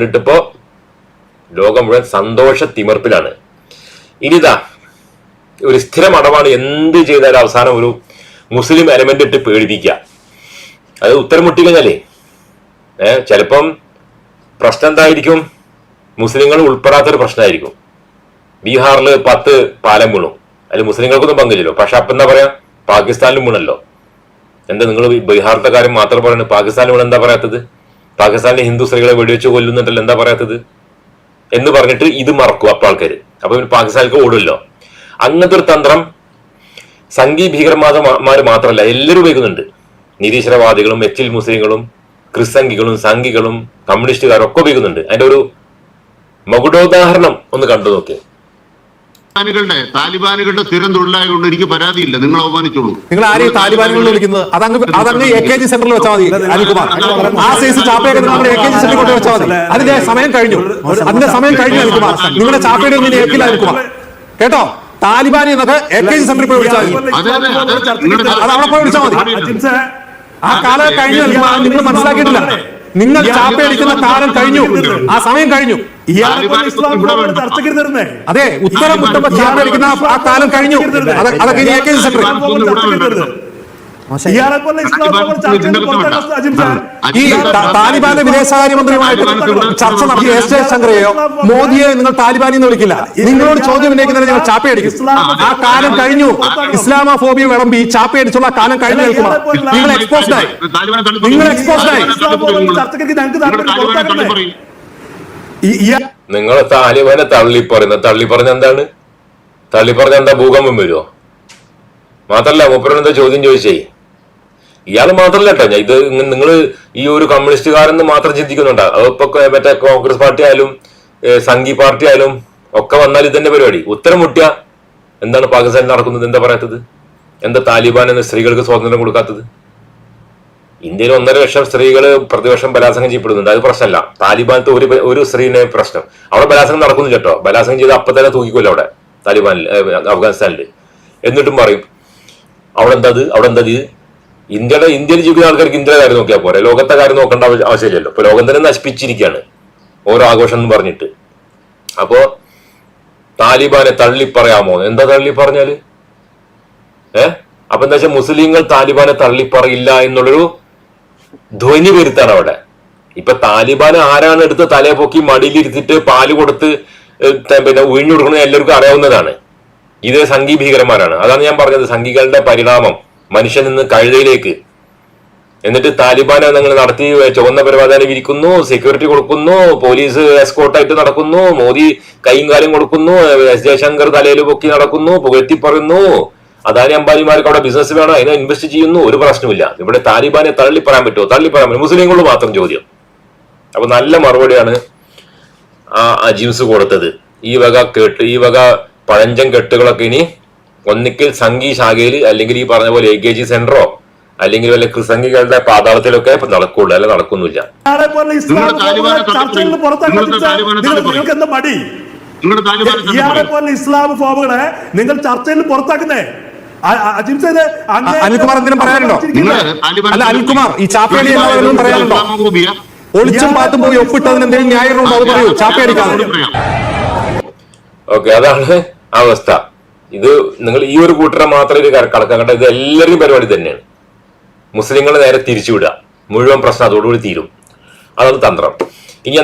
എന്നിട്ടിപ്പോ ലോകം മുഴുവൻ സന്തോഷ തിമർപ്പിലാണ്. ഇനിതാ ഒരു സ്ഥിരം അടവാണ് എന്ത് ചെയ്താലും അവസാനം ഒരു മുസ്ലിം എലമെന്റ് ഇട്ട് പേടിപ്പിക്കുക. അത് ഉത്തരം മുട്ടിക്കഴിഞ്ഞാലേ ഏഹ് ചിലപ്പം പ്രശ്നം എന്തായിരിക്കും മുസ്ലിങ്ങൾ ഉൾപ്പെടാത്തൊരു പ്രശ്നമായിരിക്കും. ബീഹാറിൽ പത്ത് പാലം വീണു. അതിൽ മുസ്ലിങ്ങൾക്കൊന്നും പങ്കില്ലല്ലോ. പക്ഷെ അപ്പം എന്താ പറയാ? പാകിസ്ഥാനിലും വീണല്ലോ. എന്താ നിങ്ങൾ ബീഹാറിലത്തെ കാര്യം മാത്രം പറയുന്നത് പാകിസ്ഥാനിലും വീണെന്താ പറയാത്തത്? പാകിസ്ഥാനിലെ ഹിന്ദു സ്ത്രീകളെ വെടിവെച്ച് കൊല്ലുന്നുണ്ടല്ലോ എന്താ പറയാത്തത്? എന്ന് പറഞ്ഞിട്ട് ഇത് മറക്കും അപ്പൊ ആൾക്കാർ അപ്പൊ പിന്നെ പാകിസ്ഥാനിലേക്ക് ഓടുമല്ലോ അങ്ങനത്തെ ഒരു തന്ത്രം സംഘീ ഭീകരവാദമാർ മാത്രമല്ല എല്ലാവരും ഉപയോഗിക്കുന്നുണ്ട്. നിരീശ്വരവാദികളും എച്ചിൽ മുസ്ലിങ്ങളും ക്രിസ്സംഗികളും സംഘികളും കമ്മ്യൂണിസ്റ്റുകാരും ഒക്കെ ഉപയോഗിക്കുന്നുണ്ട്. അതിന്റെ ഒരു മകുടോദാഹരണം ഒന്ന് കണ്ടു നോക്കി. താലിബാനുകളുടെ താലിബാനുകളുടെ സ്ഥിരം തൊഴിലായതുകൊണ്ട് എനിക്ക് പരാതിയില്ല. നിങ്ങൾ അവമാനിച്ചോളൂ. നിങ്ങൾ ആരെയും താലിബാനുകൾ വിളിക്കുന്നത്? അതങ്ങ് അതങ്ങ് എ കെ ജി സെന്ററിൽ വെച്ചാൽ മതി അനിൽകുമാർ ആ സൈസ് ചാപ്പയൊക്കെ നമ്മൾ എ കെ ജി സെന്ററിൽ കൊണ്ട് വെച്ചാൽ മതി. അതിന്റെ സമയം കഴിഞ്ഞു. അതിന്റെ സമയം കഴിഞ്ഞു അനിൽകുമാർ നിങ്ങളുടെ ചാപ്പയുടെ ഒന്നും ഏക്കില്ല അനിൽകുമാർ കേട്ടോ? താലിബാനി എന്നൊക്കെ എ കെ ജി സെന്ററിൽ പോയി വിളിച്ചാൽ മതി. അതെ അവിടെ പോയി വിളിച്ചാൽ മതി. ആ കാലം കഴിഞ്ഞു നിങ്ങൾ മനസ്സിലാക്കിയിട്ടില്ല. നിങ്ങൾ ചാപ്പയടിക്കുന്ന കാലം കഴിഞ്ഞു. ആ സമയം കഴിഞ്ഞു. അതെ ഉത്തരം ചാപ്പയടിക്കുന്ന ആ- ആ കാലം കഴിഞ്ഞു അതൊക്കെ ഇനി എ കെ ജി. ഈ ത- താലിബാന്റെ വിദേശകാര്യമന്ത്രിയുമായിട്ട് ചർച്ച നടത്തിയ എസ് ജയശങ്കറേയോ മോദിയെ നിങ്ങൾ താലിബാനി എന്ന് വിളിക്കില്ല നിങ്ങളോട് ചോദ്യം ഉന്നയിക്കുന്നത് നിങ്ങൾ ചാപ്പയടിക്കും ആ കാലം കഴിഞ്ഞു ഇസ്ലാമോഫോബിയ വിളമ്പി ചാപ്പയടിച്ചുള്ള കാലം കഴിഞ്ഞു നിൽക്കുമ്പോൾ നിങ്ങൾ എക്സ്പോസ്ഡ് ആയി നിങ്ങൾ exposed ആയി. നിങ്ങൾ താലിബാനെ തള്ളി പറയുന്ന തള്ളി പറഞ്ഞ എന്താണ്? തള്ളി പറഞ്ഞ എന്താ ഭൂകമ്പം വരുമോ മാത്രല്ല മൂപ്പരോട് എന്താ ചോദ്യം ചോദിച്ചേ? ഇയാൾ മാത്രല്ല കേട്ടോ ഇത് നിങ്ങൾ ഈ ഒരു കമ്മ്യൂണിസ്റ്റുകാരെന്ന് മാത്രം ചിന്തിക്കുന്നുണ്ട്? അതിപ്പോ മറ്റേ കോൺഗ്രസ് പാർട്ടി ആയാലും സംഘി പാർട്ടി ആയാലും ഒക്കെ വന്നാൽ ഇതന്നെ പരിപാടി? ഉത്തരം മുട്ടിയ എന്താണ് പാകിസ്ഥാനിൽ നടക്കുന്നത്? എന്താ പറയാത്തത്? എന്താ താലിബാൻ എന്ന സ്ത്രീകൾക്ക് സ്വാതന്ത്ര്യം കൊടുക്കാത്തത്? ഇന്ത്യയിൽ ഒന്നര ലക്ഷം സ്ത്രീകൾ പ്രതിവർഷം ബലാത്സംഗം ചെയ്യപ്പെടുന്നുണ്ട്. അത് പ്രശ്നമല്ല. താലിബാനത്ത് ഒരു ഒരു സ്ത്രീനെ പ്രശ്നം. അവിടെ ബലാത്സംഗം നടക്കുന്നു കേട്ടോ. ബലാത്സംഗം ചെയ്ത് അപ്പൊ തന്നെ തൂക്കിക്കൊല്ലോ അവിടെ. താലിബാനിൽ അഫ്ഗാനിസ്ഥാനിൽ എന്നിട്ടും പറയും അവിടെ എന്താ അവിടെ എന്താ ഇന്ത്യയുടെ ഇന്ത്യയിൽ ജീവിക്കുന്ന ആൾക്കാർക്ക് ഇന്ത്യയുടെ കാര്യം നോക്കിയാൽ പോരെ. ലോകത്തെ കാര്യം നോക്കേണ്ട ആവശ്യമില്ലല്ലോ. ഇപ്പൊ ലോകം തന്നെ നശിപ്പിച്ചിരിക്കുകയാണ്. ഓരോ ആഘോഷം എന്ന് പറഞ്ഞിട്ട്. അപ്പോ താലിബാനെ തള്ളി പറയാമോ എന്താ തള്ളി പറഞ്ഞാൽ ഏ? അപ്പൊ എന്താ വെച്ചാൽ മുസ്ലിങ്ങൾ താലിബാനെ തള്ളിപ്പറയില്ല എന്നുള്ളൊരു ധ്വനി വരുത്താണ് അവിടെ. ഇപ്പൊ താലിബാൻ ആരാണ് എടുത്ത് തലയെ പൊക്കി മടിയിലിരുത്തിട്ട് പാൽ കൊടുത്ത് പിന്നെ ഉഴിഞ്ഞു കൊടുക്കുന്നത് എല്ലാവർക്കും അറിയാവുന്നതാണ്. ഇത് സംഘി ഭീകരന്മാരാണ്. അതാണ് ഞാൻ പറഞ്ഞത്. സംഘികളുടെ പരിണാമം. മനുഷ്യൻ നിന്ന് കഴുതയിലേക്ക്. എന്നിട്ട് താലിബാൻ നിങ്ങൾ നടത്തി ചുവന്ന പരിപാടി വിരിക്കുന്നു സെക്യൂരിറ്റി കൊടുക്കുന്നു പോലീസ് എസ്കോർട്ടായിട്ട് നടക്കുന്നു മോദി കൈയും കാലും കൊടുക്കുന്നു എസ് ജയശങ്കർ തലയിൽ പൊക്കി നടക്കുന്നു പുകഴ്ത്തി പറയുന്നു. അദാനി അംബാനിമാർക്ക് അവിടെ ബിസിനസ് വേണം? അതിനെ ഇൻവെസ്റ്റ് ചെയ്യുന്നു. ഒരു പ്രശ്നമില്ല ഇവിടെ താലിബാനെ തള്ളി പറയാൻ പറ്റുമോ തള്ളി പറയാൻ പറ്റും മുസ്ലിങ്ങളോട് മാത്രം ചോദ്യം. അപ്പൊ നല്ല മറുപടിയാണ് ആ അജിംസ് കൊടുത്തത്. ഈ വക കെട്ട് ഈ വക പഴഞ്ചൻ കെട്ടുകളൊക്കെ ഇനി ഒന്നിക്കൽ സംഘി ശാഖയിൽ അല്ലെങ്കിൽ ഈ പറഞ്ഞ പോലെ എ കെ ജി സെന്ററോ അല്ലെങ്കിൽ വല്ല കൃസംഗികളുടെ പാതാളത്തിലൊക്കെ ഇപ്പൊ നടക്കുള്ളൂ. അല്ലെ നടക്കുന്നില്ല. ഇയാളെ. പോലെ ഇസ്ലാം ഫോമുകളെ നിങ്ങൾ ചർച്ചയിൽ പുറത്താക്കുന്നേ? അ- അ- അജിംസെ ഇത് അങ്ങേ- അനിൽകുമാർ എന്തിനും പറയാനുണ്ടോ? നിങ്ങൾ അല്ല, അനിൽകുമാർ, ഈ ചാപ്പേടി എല്ലാവരും പറയാനുണ്ടോ? ഒളിച്ചും പാത്തും പോയി ഒപ്പിട്ടതിന് എന്തെങ്കിലും ന്യായമുണ്ടോ അത് പറയൂ. ചാപ്പേടിക്കാതെ. ഓക്കെ അതാണ് അവസ്ഥ. ഇത് നിങ്ങൾ ഈ ഒരു കൂട്ടരെ മാത്രമേ ഇത് കണക്കാക്കണ്ട ഇത് എല്ലാവരും പരിപാടി തന്നെയാണ്. മുസ്ലിങ്ങളെ നേരെ തിരിച്ചുവിടുക. മുഴുവൻ പ്രശ്നം അതോടുകൂടി തീരും. അതാണ് തന്ത്രം. ഇനി